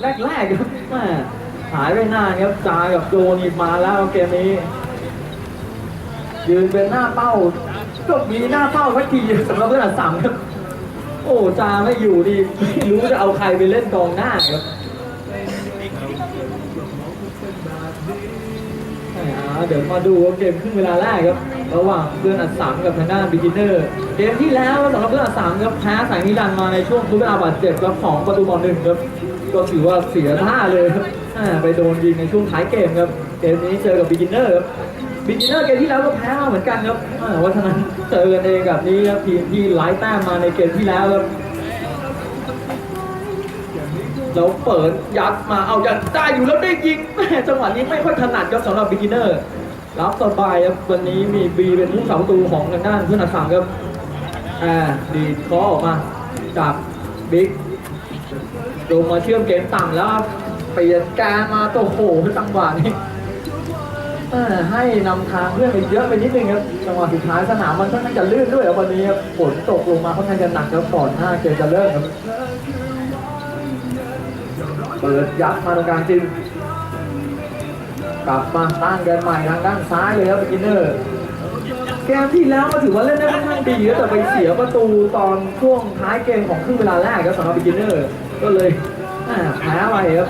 แรกๆครับแม่หายไปหน้านครับจากับโจนี่มาแล้วเกมนี้ ยืนเป็นหน้าเป้าก็มีหน้าเป้าสักทีสำหรับเพื่อนอันสามครับ โอ้จาไม่อยู่ดีไม่รู้จะเอาใครไปเล่นกองหน้าครับอ่าเดี๋ยวมาดูเกมครึ่งเวลาแรกครับ ระหว่างเพื่อนอันสามกับทางด้านบิกินเนอร์ เกมที่แล้วสำหรับเพื่อนอันสามครับแพ้สายมิลันมาในช่วงทุกเวลาบาดเจ็บครับของประตูบอลหนึ่งครับ ก็ถือว่าเสียท่าเลยครับอ่าไปโดนยิงในช่วงท้ายเกมครับ เกมนี้เจอกับบิกินเนอร์ครับบิกินเนอร์เกมที่แล้วก็แพ้มาเหมือนกันครับอ่าวัฒนั้นเจอกันเองแบบนี้ครับทีมที่ไล่แต้มมาในเกมที่แล้วครับแล้วเปิดยัดมาเอายัดได้อยู่แล้วได้ยิงจังหวะนี้ไม่ค่อยถนัดครับสำหรับบิกินเนอร์รับสบายครับวันนี้มีบีเป็นผู้สาประตูของทางด้านเพื่อนอักษรครับอ่าดีดคอออกมาจากบิ๊ก ลงมาเชื่อมเกมต่ำแล้วเปลี่ยนการมาโตโหจังหวะนี้ให้นำทางเพื่อนไปเยอะไปนิดนึงครับจังหวะสุดท้ายสนามมันค่อนข้างจะลื่นด้วยวันนี้ฝนตกลงมาค่อนข้างจะหนักครับก่อนหน้าเกมจะเริ่มครับเปิดยัดมาตรงกลางจริงกลับมาตั้งกันใหม่ทางด้านซ้ายเลยครับบิกินเนอร์เกมที่แล้วก็ถือว่าเล่นได้ค่อนข้างดีแต่ไปเสียประตูตอนช่วงท้ายเกมของครึ่งเวลาแรกครับสำหรับบิกินเนอร์ ก็เลยแพ้ไปครับ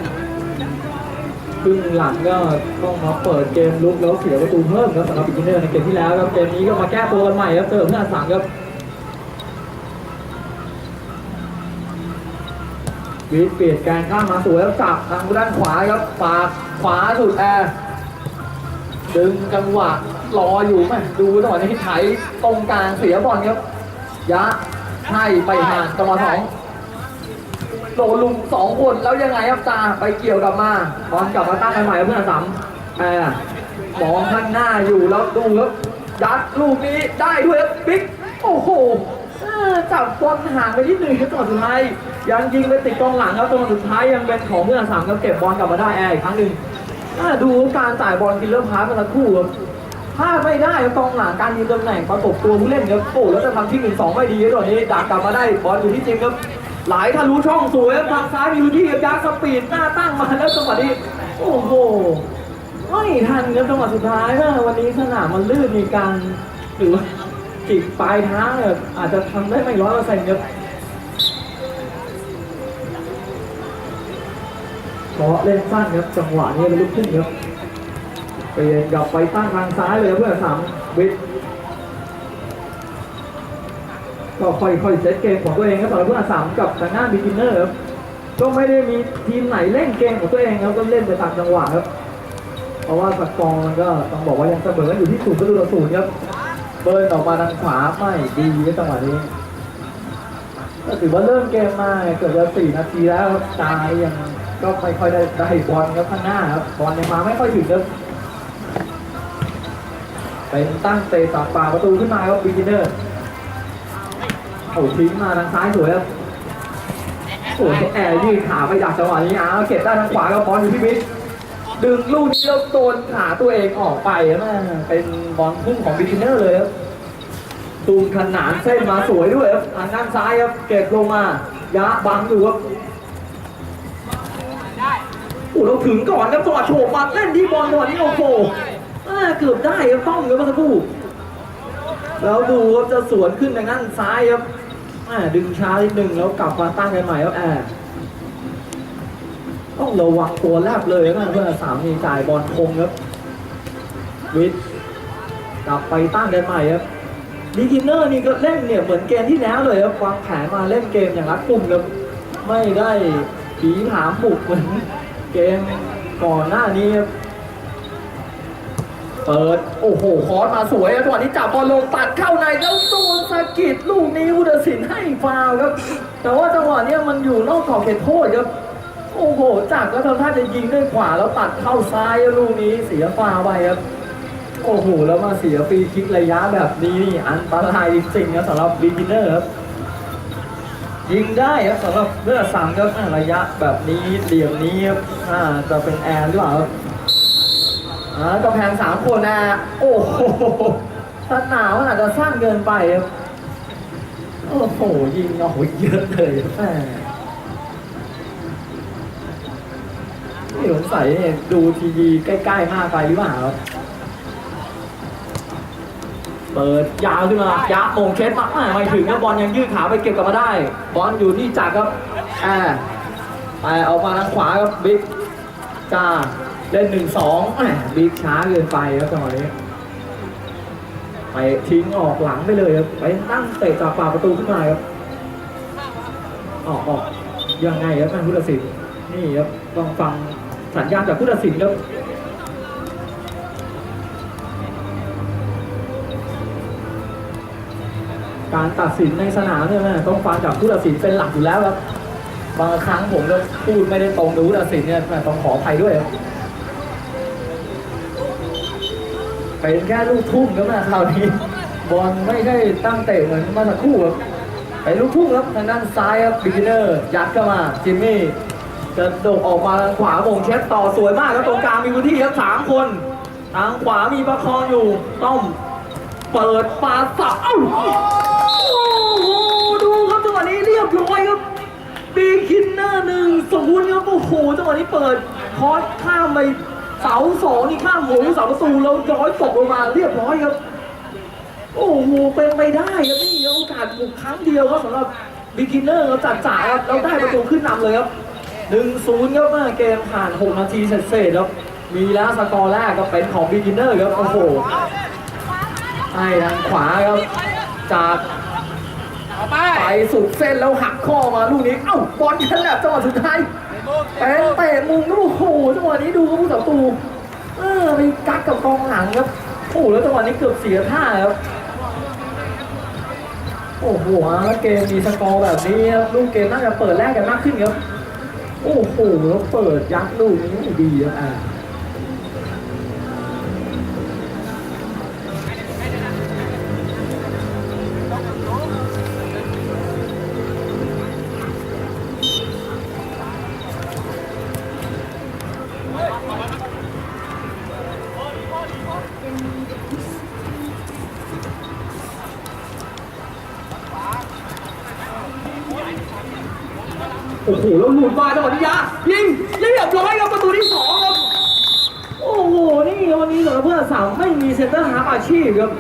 ครึ่งหลังก็ต้องมาเปิดเกมลุกแล้วเสียประตูเพิ่มครับสำหรับบิกินเนอร์ในเกมที่แล้วครับเกมนี้ก็มาแก้ตัวกันใหม่ครับเติมเพื่อสั่งครับวิทเปลี่ยนการข้ามมาสวยแล้วจับทางด้านขวาครับปากขวาสุดแอร์ดึงจังหวะรออยู่ไหมดูจังหวะนี้ไถตรงกลางเสียบอลครับยะให้ไปห่างจังหวะสอง ดนลุมสองคนแล้วยังไงครับตาไปเกี่ยวกลับมาบอลกลับมาตั้งใหม่เพื่อนสามแอร์มองข้างหน้าอยู่แล้วดูครับยัดลูกนี้ได้ด้วยครับบิ๊กโอ้โหจับบอลห่างไปนิดหนึ่งครับจังหวะสุดท้ายยังยิงไปติดกองหลังครับจังหวะสุดท้ายยังเป็นของเพื่อนสามครับเก็บบอลกลับมาได้แอร์อีกครั้งหนึ่งดูการจ่ายบอลกินเริ่มพาร์ทมาสักคู่ครับพลาดไม่ได้กองหลังการยืนตำแหน่งประกบตัวผู้เล่นครับโอ้แล้วจะทำที่หนึ่งสองไม่ดีตอนนี้ดักกลับมาได้บอลอยู่ที่จริงครับ หลายทะลุช่องสวยทางซ้ายมีพื้นที่ยักษ์สปีดหน้าตั้งมาแล้วจังหวะนี้โอ้โหไม่ทันครับจังหวะสุดท้ายวันนี้สนามมันลื่นมีการหรือว่าจิกปลายเท้าเนี่ยอาจจะทำได้ไม่ร้อยเปอร์เซ็นต์ครับเพราะเล่นสั้นครับจังหวะนี้เป็นลูกขึ้นครับเปลี่ยนกลับไปตั้งทางซ้ายเลยเพื่อนสามวิทย์ ก็ค่อยๆเซตเกมของตัวเองครับสำหรับเพื่อนสามกับทางหน้าบิกินเนอร์ครับก็ไม่ได้มีทีมไหนเล่นเกมของตัวเองครับก็เล่นไปตามจังหวะครับ เพราะว่าสกอร์มันก็ต้องบอกว่ายังเสมอกันอยู่ที่ศูนย์ประตูต่อศูนย์ครับเบิร์นออกมาทางขวาไม่ดีในจังหวะนี้ก็ถือว่าเริ่มเกมมาเกือบจะสี่นาทีแล้วตายยังก็ไม่ค่อยได้ได้บอลครับข้างหน้าครับบอลยังมาไม่ค่อยถึงครับเป็นตั้งเตะตัดป่าประตูขึ้นมาครับบิกินเนอร์ โอ้ทิ้งมาทางซ้ายสวยครับโอ้แอร์ยืดขาไปดักจังหวะนี้อ้าวเก็บได้ทางขวากับบอลอยู่ที่บิ๊กดึงลูกนี้แล้วโดนขาตัวเองออกไปนะเป็นบอลพุ่งของบิกินเนอร์เลยครับตูมขนานเส้นมาสวยด้วยครับทางด้านซ้ายครับเก็บลงมายะบังอยู่ครับโอ้เราถึงก่อนครับจังหวะโฉบมาเล่นที่บอลจังหวะนี้โอ้โหอ่เกือบได้ครับต้องครับมื่อสักครู่แล้วดูครับจะสวนขึ้นทางด้านซ้ายครับ อ่าดึงช้านิดนึงแล้วกลับมาตั้งกันใหม่ครับแอบต้องระวังตัวแลบเลยนะเพื่อนสามนี่จ่ายบอลคงครับ วิทกลับไปตั้งกันใหม่ครับดีกินเนอร์นี่ก็เล่นเนี่ยเหมือนเกมที่แล้วเลยครับวางแผนมาเล่นเกมอย่างรัดกุมครับไม่ได้ผีถามบุกเหมือนเกมก่อนหน้านี้ครับเปิด โอ้โหคอสมาสวยจังหวะนี้จับบอลลงตัดเข้าในแล้วโดน สะกิดลูกนี้อุดสินให้ฟาวล์ครับ แต่ว่าจังหวะเนี้ยมันอยู่นอกขอบเขตโทษครับ โอ้โหจักก็ทำท่าจะยิงด้วยขวาแล้วตัดเข้าซ้ายลูกนี้เสียฟาวล์ไปครับ โอ้โห แล้วมาเสียฟรีคิกระยะแบบนี้นี่อันตรายจริงๆนะสำหรับบิกินเนอร์ครับ ยิงได้ครับสำหรับเลือดสั่งครับอ่าระยะแบบนี้เหลี่ยมนี้ครับอ่าจะเป็นแอร์หรือเปล่าครับอ่ากำแพงสามคนนะ โอ้โหสนามมันอาจจะสั้นเกินไปครับ โอ้โห ยิงโอ้โหเยอะเลยแม่นี่สงสัยเนี่ยดูทีวีใกล้ๆมากไปหรือเปล่าครับเปิดยาวขึ้นมายะโมงเคสมาอ่าไม่ถึงครับบอลยังยืดขาไปเก็บกลับมาได้ บอลอยู่ที่จักรครับแอร์ไปเอามาทางขวาครับบิ๊กจ้าเล่นหนึ่งสองบิ๊กช้าเกินไปครับจังหวะนี้ ไปทิ้งออกหลังไปเลยครับไปตั้งเตะจากปากประตูขึ้นมาครับออกออกยังไงครับท่านผู้ตัดสินนี่ครับต้องฟังสัญญาณจากผู้ตัดสินครับการตัดสินในสนามเนี่ยนะต้องฟังจากผู้ตัดสินเป็นหลักอยู่แล้วครับบางครั้งผมก็พูดไม่ได้ตรงกับผู้ตัดสินเนี่ยต้องขออภัยด้วยครับ เป็นแค่ลูกทุ่งครับนะคราวนี้ บอลไม่ได้ตั้งเตะเหมือนเมาสักครู่ครับเป็นลูกทุ่งครับทางด้านซ้ายครับบิ๊กเนอร์ยัดเข้ามาจิมมี่จะโดดออกมาทางขวาโมงเช็ดต่อสวยมากครับตรงกลางมีพื้นที่ครับสามคน ทางขวามีประคองอยู่ ต้อมเปิดปาสับเอ้าโอ้โหดูครับจังหวะนี้เรียบร้อยครับบีคินเนอร์หนึ่งศูนย์ครับโอ้โหจังหวะนี้เปิดคอสข้ามไป เสาสองนี่ข้ามหัวเสาประตูแล้วย้อยตกลงมาเรียบร้อยครับ โอ้โหเป็นไปได้ครับนี่โอกาสบุกครั้งเดียวครับสำหรับบิ๊กินเนอร์เราจัดจ่ายครับเราได้ประตูขึ้นนำเลยครับหนึ่งศูนย์ครับเมื่อเกมผ่านหกนาทีเสร็จๆครับมีแล้วสกอร์แรกก็เป็นของบิ๊กินเนอร์ครับโอ้โหให้ทางขวาครับจากไปสุดเส้นแล้วหักข้อมาลูกนี้เอ้าบอลฉลับจังหวะสุดท้าย แปนเตะมุมลูกโอ้โหจังหวะนี้ดูครับผู้ต่อตูเออไปกักกับกองหลังครับโอ้โหแล้วจังหวะนี้เกือบเสียท่าครับโอ้โหแล้วเกมมีสกอร์แบบนี้ครับลูกเกมน่าจะเปิดแรกกันมากขึ้นครับโอ้โหแล้วเปิดยัดลูกนี้ดีอะ โอ้โหแล้วหลุดมาจังหวะนี้ยะยิงเรียบร้อยครับประตูที่สองครับโอ้โหนี่วันนี้สำหรับเพื่อนสามไม่มีเซนเตอร์ฮาร์ฟอาชีพครับ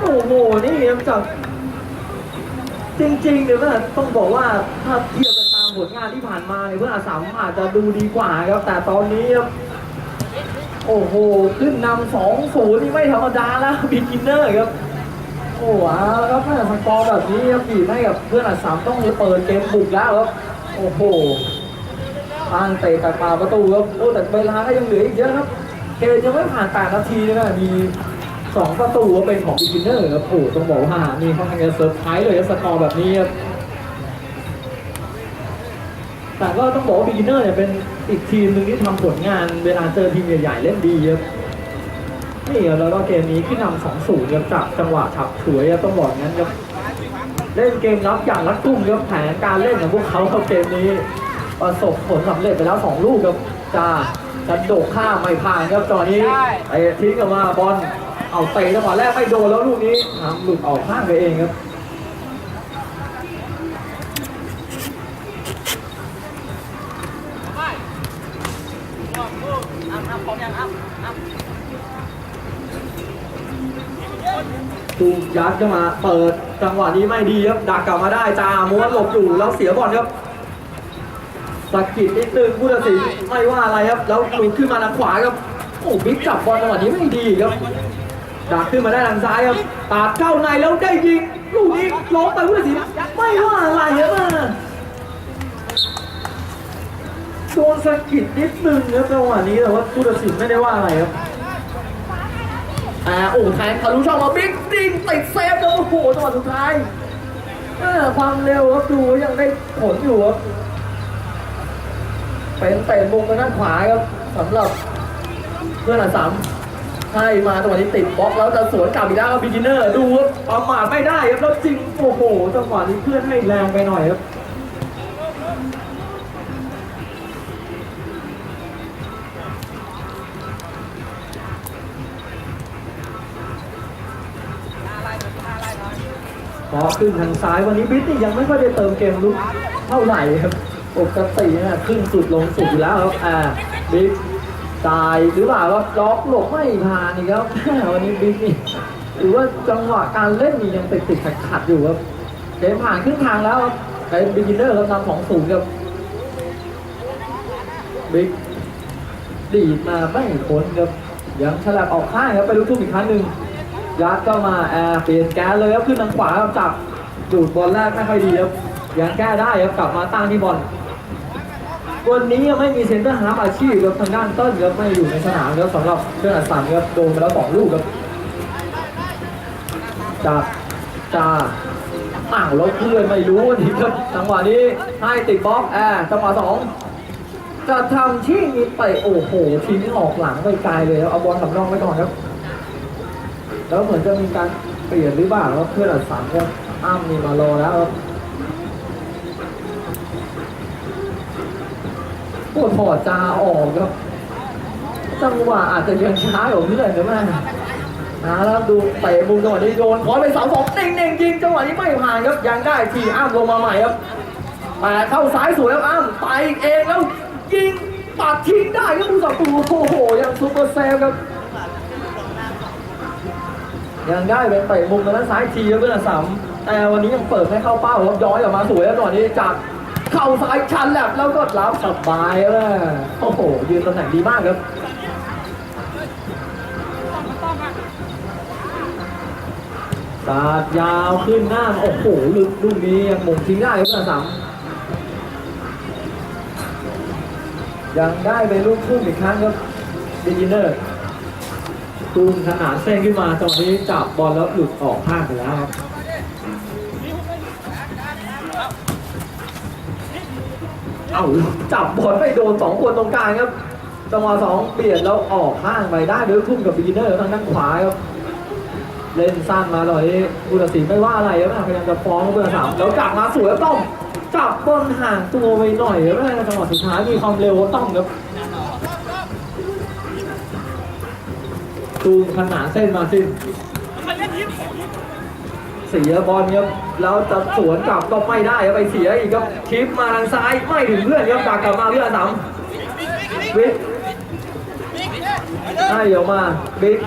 โอ้โหนี่ครับจากจริงๆเนี่ยว่าต้องบอกว่าถ้าเทียบ ผลงานที่ผ่านมาเนี่ยเพื่อนอาสามอาจจะดูดีกว่าครับแต่ตอนนี้ครับโอ้โห ขึ้นนำสองศูนย์นี่ไม่ธรรมดาแล้วบิกินเนอร์ครับ โอ้โหแล้วถ้าสกอร์แบบนี้ครับบีบให้กับเพื่อนอาสามต้องเปิดเกมบุกแล้วครับ โอ้โหทางเตะตัดปาประตูครับโอ้แต่เวลาก็ยังเหลืออีกเยอะครับ เกมยังไม่ผ่าน8นาทีเลยนะมีสองประตูเป็นของบิกินเนอร์ครับโอ้ต้องบอกว่านี่ค่อนข้างจะเซอร์ไพรส์เลยสกอร์แบบนี้ครับ แต่ก็ต้องบอกว่าบิกินเนอร์เนี่ยเป็นอีกทีมหนึ่งที่ทำผลงานเวลาเจอทีมใหญ่ๆเล่นดีครับนี่ครับแล้วก็เกมนี้ขึ้นนำสองศูนย์ครับจากจังหวะฉับฉวยครับต้องบอกงั้นครับเล่นเกมรับอย่างรัดกุมครับแผนการเล่นของพวกเขาครับเกมนี้ประสบผลสำเร็จไปแล้วสองลูกครับจ้าจันโดกข้ามไม่ผ่านครับจอนี้ไปทิ้งกลับมาบอลเอาเตะจังหวะแรกไม่โดนแล้วลูกนี้ทำหลุดออกข้างไปเองครับ ตูมยัดเข้ามาเปิดจังหวะนี้ไม่ดีครับดักกลับมาได้จาม้วนหลบอยู่แล้วเสียบอลครับสกิดนิดนึงผู้ตัดสินไม่ว่าอะไรครับ แล้วหลุดขึ้นมาทางขวาครับโอ้บิ๊กจับบอลจังหวะนี้ไม่ดีครับดักขึ้นมาได้ทางซ้ายครับตาดเข้าในแล้วได้ยิงลูกนี้ล้มไปผู้ตัดสินไม่ว่าอะไรครับอะโดนสกิดนิดนึงครับจังหวะนี้แต่ว่าผู้ตัดสินไม่ได้ว่าอะไรครับ อ่าโอ้แทงทะลุช่องมาบิ๊กดิงติดเซฟโอ้โหจังหวะสุดท้ายเออความเร็วครับดูยังได้ผลอยู่ครับเป็นเตะมุมทางด้านขวาครับสำหรับเพื่อนอันสามให้มาจังหวะนี้ติดบล็อกแล้วจะสวนกลับอีกแล้วครับบิกินเนอร์ดูครับประมาทไม่ได้ครับแล้วจริงโอ้โหจังหวะนี้เพื่อนให้แรงไปหน่อยครับ พอขึ้นทางซ้ายวันนี้บิ๊กนี่ยังไม่ค่อยได้เติมเกมลุกเท่าไหร่ครับปกตินี่ขึ้นสุดลงสุดอยู่แล้วครับอ่าบิ๊กตายหรือเปล่าครับล็อกหลบไม่ผ่านอีกครับแม่วันนี้บิ๊กนี่หรือว่าจังหวะการเล่นนี่ยังติดติดขัดขัดๆอยู่ครับเกมผ่านครึ่งทางแล้วครับเป็นบิ๊กินเนอร์ครับนำสองศูนย์ครับบิ๊กดีดมาไม่พ้นครับยังฉลับออกข้างครับไปลูกทุ่มอีกครั้งหนึ่ง ยัดก็มาแอร์เปลี่ยนแกนเลยครับขึ้นทางขวาครับจับดูดบอลแรกไม่ค่อยดีครับยังแก้ได้ครับกลับมาตั้งที่บอลวันนี้ยังไม่มีเซนเตอร์ฮาร์ฟอาชีพครับทางด้านต้นครับไม่อยู่ในสนามครับสำหรับเพื่อนอัดสันครับโดนไปแล้วสองลูกครับจากจาอ้าวแล้วเพื่อนไม่รู้นี่ครับจังหวะนี้ให้ติดบล็อกแอร์จังหวะสองจะทำที่นี้ไปโอ้โหทิ้งออกหลังไปไกลเลยครับเอาบอลสำรองไว้ก่อนครับ แล้วเหมือนจะมีการเปลี่ยนหรือเปล่าครับเพื่อนอัดสันครับอ้ามมีมารอแล้วครับปวดถอดจาออกครับจังหวะอาจจะยังช้ากว่าเพื่อนนะแม่นะแล้วดูเตะมุมจังหวะนี้โดนขอไปเสาสองเน่งเน่งยิงจังหวะนี้ไม่ผ่านครับยังได้ทีอ้ามลงมาใหม่ครับแต่เข้าซ้ายสวยครับอ้ามไปเองแล้วยิงปัดทิ้งได้ครับผู้สับตูโอ้โหยังซูเปอร์เซฟครับ ยังได้เป็นเตะมุมทางด้นซ้ายทีครับเพื่อนสามแต่วันนี้ยังเปิดไม่เข้าเป้าครับย้อยออกมาสวยแล้วตอนนี้จากเข่าซ้ายชันแหลบแล้วก็รับสบายเลยโอ้โหยืนตำแหน่งดีมากครับตาดยาวขึ้นหน้าโอ้โหลูกลูกนี้ยังหม่งทิ้งได้ครับเพื่อนสามยังได้ไปลูกทุ่มอีกครั้งครับดิจิเนอร์ ตูมขนานเส้นขึ้นมาตรงนี้จับบอลแล้วหลุดออกข้างไปแล้วครับเอ้าจับบอลไม่โดนสองคนตรงกลางครับจังหวะสองเปลี่ยนแล้วออกข้างไปได้โดยทุ่มกับบิกินเนอร์ทางด้านขวาครับเล่นสั้นมาตอนนี้ผู้ตัดสินไม่ว่าอะไรครับพยายามจะฟ้องเบอร์สามแล้วกลับมาสวยต้องจับบอลห่างตัวไปหน่อยครับจังหวะสุดท้ายมีความเร็วต้องครับ ตูมขนานเส้นมาสิเสียบอลครับแล้วจะสวนกลับก็ไม่ได้ครับไปเสียอีกครับชิปมาทางซ้ายไม่ถึงเพื่อนครับจากกลับมาเพื่อนสามวิทให้ออกมาบิ๊ก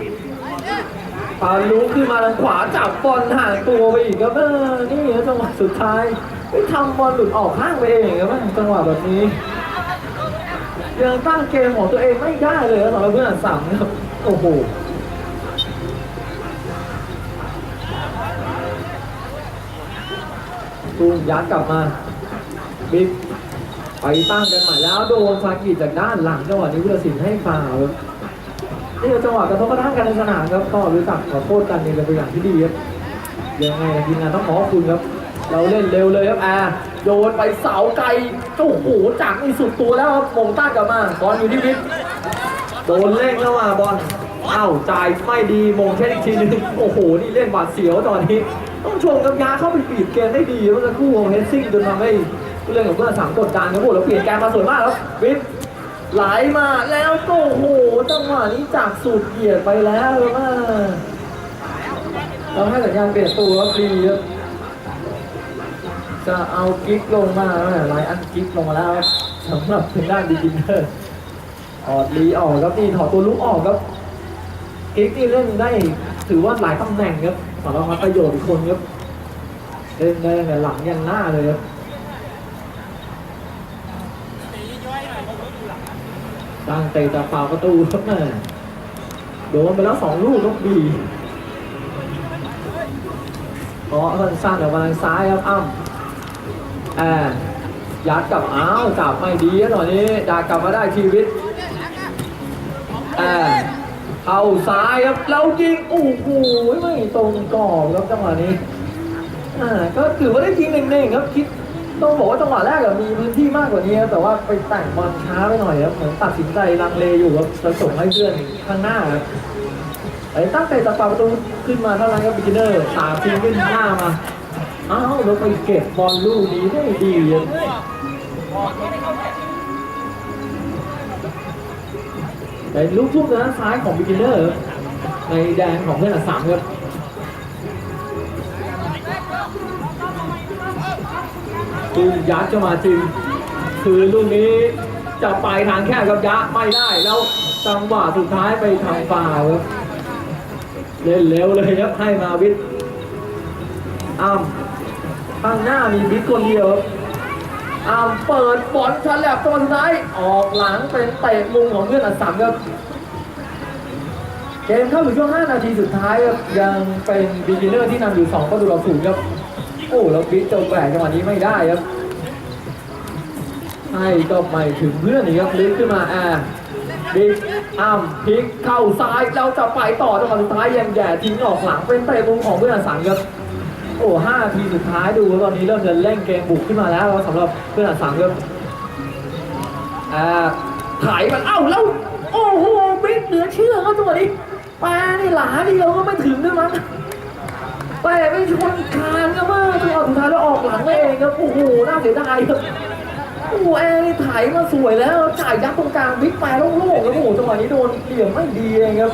ปาลุกขึ้นมาทางขวาจับบอลห่างตัวไปอีกครับเออนี่จังหวะสุดท้ายไปทำบอลหลุดออกข้างไปเองครับจังหวะแบบนี้ยังตั้งเกมของตัวเองไม่ได้เลยสำหรับเพื่อนสามครับโอ้โห ตูมยัดกลับมาบิ๊กไปตั้งกันใหม่แล้วโดนฟากิจากด้านหลังจังหวะนี้พุทธศิลป์ให้ฟาวนี่จังหวะกระทบกระทั่งกันในสนามครับก็รู้จักขอโทษกันนี่เป็นตัวอย่างที่ดีครับยังไงทีมงานต้องขอบคุณครับ เราเล่นเร็วเลยครับแอร์โยนไปเสาไกลโอ้โหจากนี่สุดตัวแล้วครับมงต้านกลับมาบอลอยู่ที่บิ๊กโดนเล่นเข้ามาบอลอ้าวจ่ายไม่ดีมงแค่อีกทีนึงโอ้โหนี่เล่นหวาดเสียวตอนนี้ ต้องชมกับยาเข้าไปปีดเกมได้ดีเมื่อสักครู่ของเฮดซิ่งจนทำให้ผู้เล่นของเพื่อนสามกดดันครับพวกเราเปลี่ยนแกมมาสวยมากแล้ววิทไหลมาแล้วก็โอ้โหจังหวะนี้จากสูตรเหยียดไปแล้วว่าเราให้สัญญาณเปลี่ยนตัวครับดีครับจะเอากิ๊กลงมาแล้วไลอันกิ๊กลงมาแล้วสำหรับทางด้านดีจินเนอร์ถอดลีออกครับนี่ถอดตัวลุกออกครับเอ็กนี่เล่นได้ ถือว่าหลายตำแหน่งครับสำหรับประโยชน์คนครับเล่นได้แต่หลังยันหน้าเลยครับตั้งเตะจากฝ่าประตูครับแม่โดนไปแล้วสองลูกครับบีเพราะสั้นๆออกมาทางซ้ายครับอ้ำแอบยัดกับอ้าวจับไม่ดีนะตอนนี้ดากลับมาได้ชีวิตแอบ เข้าซ้ายครับแล้วยิงโอ้โหไม่ตรงกรอบครับจังหวะนี้อ่าก็ถือว่าได้ยิงเน่งๆครับคิดต้องบอกว่าจังหวะแรกอะมีพื้นที่มากกว่านี้ครับแต่ว่าไปแต่งบอลช้าไปหน่อยครับเหมือนตัดสินใจลังเลอยู่ครับจะส่งให้เพื่อนข้างหน้าครับไอ้ตั้งแต่ตะปาประตูขึ้นมาเท่านั้นครับบิกินเนอร์สามทีมขึ้นหน้ามาอ้าวแล้วไปเก็บบอลลูกนี้ได้ดีครับ เป็นลูกทุ่งด้านซ้ายของบิกินเนอร์ในแดนของเพื่อนอัสสามครับตูยัดเข้ามาจริงคือลูกนี้จะไปทางแค่กับยะไม่ได้แล้วจังหวะสุดท้ายไปทางฝ่าวครับเล่นเร็วเลยครับให้มาวิทอ้ำข้างหน้ามีวิทคนเดียวครับ อ้ำเปิดบอลฉลับตัวสุดท้ายออกหลังเป็นเตะมุมของเพื่อนอัดสัมครับเกมเข้าสู่ช่วง 5 นาทีสุดท้ายครับยังเป็นบิกิเนอร์ที่นำอยู่2ประตูต่อศูนย์ครับโอ้แล้วบิ๊กจะแหวกจังหวะนี้ไม่ได้ครับให้ก็ไม่ถึงเพื่อนอีกครับลิฟขึ้นมาแอ่าบิ๊กอ้ำพลิกเข้าซ้ายแล้วจะไปต่อจังหวะสุดท้ายยังแย่ทิ้งออกหลังเป็นเตะมุมของเพื่อนอันสังครับ โอ้ห้าทีสุดท้ายดูว่าตอนนี้เริ่มจะเล่นเกมบุกขึ้นมาแล้วสำหรับเพื่อนอันสังครับอ่าถ่ายมันเอ้าแล้ว โอ้โหบิ๊กเหลือเชื่อครับจังหวะนี้ปลานี่หลาเดียวก็ไม่ถึงด้วยมั้งแต่ไม่ชนคานครับว่าจังหวะสุดท้ายแล้วออกหลังเองครับโอ้โหน่าเสียดายครับโอ้แอร์นี่ถ่ายมาสวยแล้วจ่ายยัดตรงกลางบิ๊กไปโล่งๆแล้วโอ้โหจังหวะนี้โดนเหลี่ยมไม่ดีเองครับ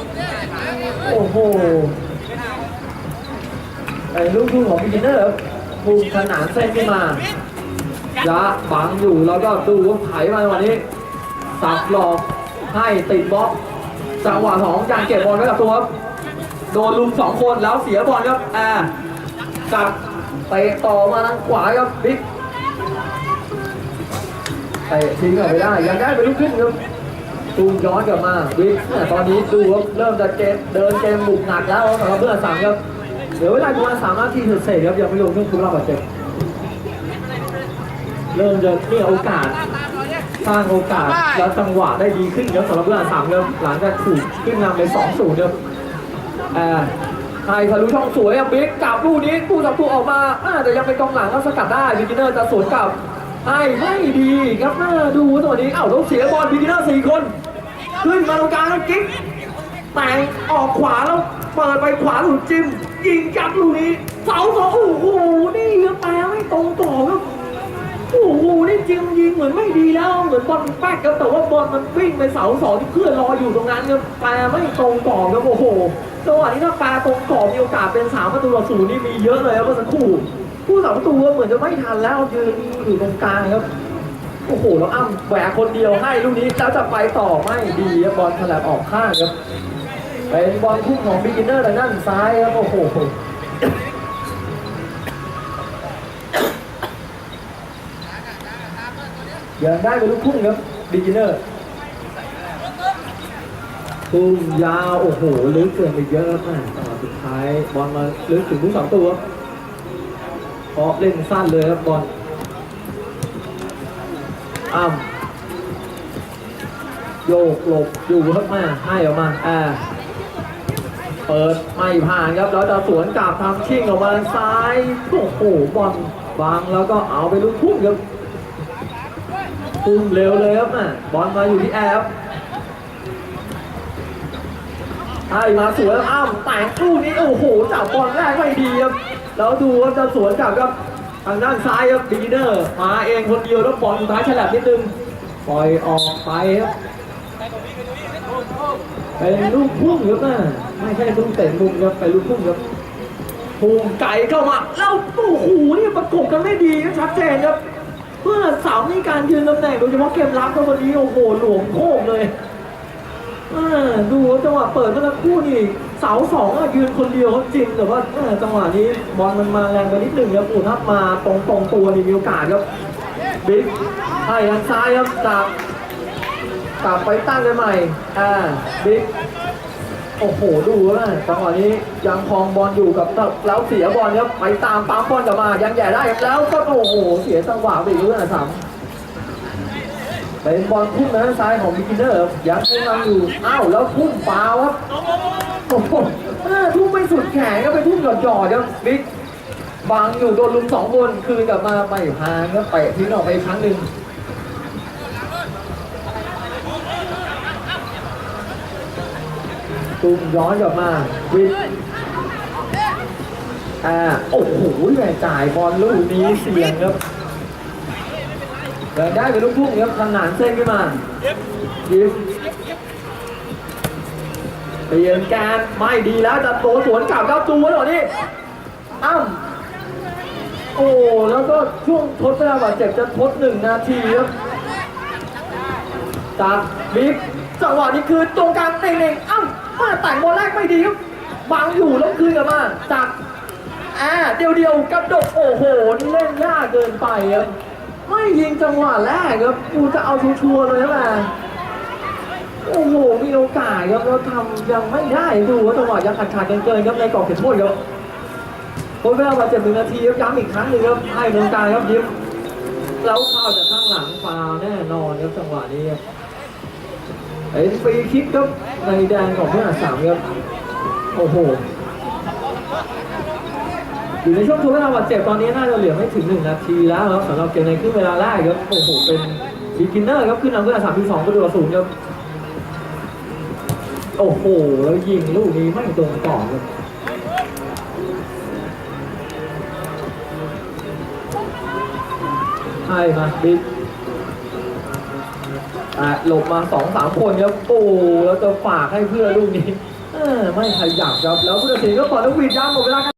โอ้โห ไอ้ลูกทุ่งของบิกินเนอร์ครับมุมขนานเส้นขึ้นมายะบังอยู่แล้วก็ดูว่าไถมาวันนี้สับหลอกให้ติดบล็อกจังหวะของการเก็บบอลไว้กับตัวครับโดนลุมสองคนแล้วเสียบอลครับแอร์จับเตะต่อมาทางขวาครับบิ๊กเตะทิ้งออกไปได้ยังได้เป็นลูกขึ้นครับตูมย้อนกลับมาบิ๊กตอนนี้ดูครับเริ่มจะเกมเดินเกมบุกหนักแล้วสำหรับเพื่อนสามครับ เหลือเวลาประมาณสามนาทีเศษๆครับยังไม่ลงเรื่องคุณรับาดเจ็บเริ่มจะมีโอกาส สร้างโอกาสแล้วจังหวะได้ดีขึ้นครับสำหรับเพื่อนสามครับหลังจากถูกขึ้นนำไปสองศูนย์ครับอ่าไทยทะลุช่องสวยครับบิ๊กกลับลูกนี้ตู้จับตัวออกมาอ่าแต่ยังเป็นกองหลังก็สกัดได้บิกิเนอร์จะสวนกลับให้ไม่ดีครับน่าดูตัวนี้เอ้าต้องเสียบอลบิกิเนอร์สี่คน ขึ้นมาตรงกลางแล้วกิ๊กแต่งออกขวาแล้วเปิดไปขวาหลุดจิ้ม ยิงจับลูกนี้เสาสองโอ้โหนี่ครับแปลไม่ตรงต่อครับโอ้โหนี่จริงยิงเหมือนไม่ดีแล้วเหมือนบอลแป๊กครับแต่ว่าบอลมันวิ่งไปเสาสองที่เพื่อนรออยู่ตรงนั้นครับแปลไม่ตรงกรอครับโอ้โหจังหวะนี้ถ้าแปลตรงกรอมีโอกาสเป็นสามประตูต่อศูนย์นี่มีเยอะเลยครับเมื่อสักครู่ผู้สาประตูเหมือนจะไม่ทันแล้วยืนอยู่ตรงกลางครับโอ้โหแล้วอ้ำแหวกคนเดียวให้ลูกนี้แล้วจะไปต่อไม่ดีบอลฉลับออกข้างครับ เป็นบอลพุ่งของบิ๊กินเนอร์ทางด้านซ้ายครับโอ้โหยังได้เป็นลูกพุ่งครับบิ๊กินเนอร์พุ่งยาวโอ้โหลึกเกินไปเยอะม่จังหวะสุดท้ายบอลมาลึกถึงผู้สองตัวเพราะเล่นสั้นเลยครับบอลอ้ำโยกหลบอยู่ครับแม่ให้ออกมาอ่า เปิดไม่ผ่านครับแล้วจะสวนกลับทำชิ่งออกมาซ้ายโอ้โหบอลวางแล้วก็เอาไปลูกทุ่งครับทุ่มเร็วเลยครับแม่บอลมาอยู่ที่แอร์ครับให้มาสวนอ้ำแต่งลูกนี้โอ้โหจับบอลแรกไม่ดีครับแล้วดูว่าจะสวนกลับครับทางด้านซ้ายครับบีเนอร์มาเองคนเดียวแล้วบอลท้ายฉลับนิดนึงปล่อยออกไปครับ เป็นลูกพุ่งครับนะไม่ใช่ลูกเตะมุมครับเป็นลูกพุ่งครับพุ่งไก่เข้ามาแล้วโอ้โหนี่ประกบกันไม่ดีชัดเจนครับเพื่อสาในการยืนตำแหน่งโดยเฉพาะเกมรับก็วันนี้โอ้โหหลวมโคกเลยดูจังหวะเปิดเมื่อสักครู่นี่เสาสองอะยืนคนเดียวจริงแต่ว่าจังหวะนี้บอลมันมาแรงไปนิดหนึ่งครับอ้ถ้ามาตรงตรงตัวนี่มีโอกาสครับบิ๊กให้ทางซ้ายครับจาก กลับไปตั้งกันใหม่ อ่า บิ๊ก โอ้โห ดูนะจังหวะนี้ยังครองบอลอยู่กับแล้วเสียบอลครับ ไปตามปั๊มบอลกลับมา ยังแย่ได้ครับแล้วก็โอ้โห เสียจังหวะไปอีกเรื่องสามเป็นบอลพุ่งทางด้านซ้ายของบิกินเนอร์ยังคงนำอยู่ อ้าว แล้วพุ่งเปล่าครับ โอ้โหทุ่มไม่สุดแขนก็ไปทุ่มหยอดๆครับบิ๊กบางอยู่โดนลุมสองคนคืนกลับมาไม่พานก็เตะทิ้งออกไปครั้งหนึ่ง ตุ้มย้อนกลับมาวิทอ่าโอ้โหแม่จ่ายบอลลูกนี้เสียงครับเดินได้เป็นลูกทุ่งครับขนานเส้นขึ้นมายิบเปลี่ยนการไม่ดีแล้วจะโตสวนกลับเข้าจูแล้วเหรอนี่อ้ำโอ้แล้วก็ช่วงทดเวลาบาดเจ็บจะทดหนึ่งนาทีครับจากบิ๊กจังหวะนี้คือตรงกลางเน่งๆอ้า มาแต่งบอลแรกไม่ดีครับวางอยู่แล้วคืนกลับมาจากอ่าเดียวเดียวกระดกโอ้โหนี่เล่นยากเกินไปครับไม่ยิงจังหวะแรกครับกูจะเอาชัวร์เลยนะแม่โอ้โหมีโอกาสครับแล้วทำยังไม่ได้ดูว่าจังหวะยังขาดขาดเกินๆครับในกรอบเขตโทษครับโค้ชเวลาบาดเจ็บหนึ่งนาทีครับย้ำอีกครั้งหนึ่งครับให้ตรงกางครับยิ้มแล้วเข้าจากข้างหลังฟาวแน่นอนครับจังหวะนี้ครับ ไอ้ฟรีคิกครับในแดนของเพื่อนสามครับโอ้โหอยู่ในช่วงทดเวลาบาดเจ็บตอนนี้น่าจะเหลือไม่ถึงหนึ่งนาทีแล้วครับสำหรับเกมในครึ่งเวลาแรกครับโอ้โหเป็นบีกินเนอร์ครับขึ้นนำเพื่อนสามที่สองประตูศูนย์ครับโอ้โหแล้วยิงลูกนี้ไม่ตรงต่อครับให้มาบิ๊กะหลบมาสองสามคนครับโอ้แล้วจะฝากให้เพื่อนลูกนี้เออไม่ขยับครับแล้วผู้ตัดสินก็ปล่อยลูกวีดยามหมดเวลาก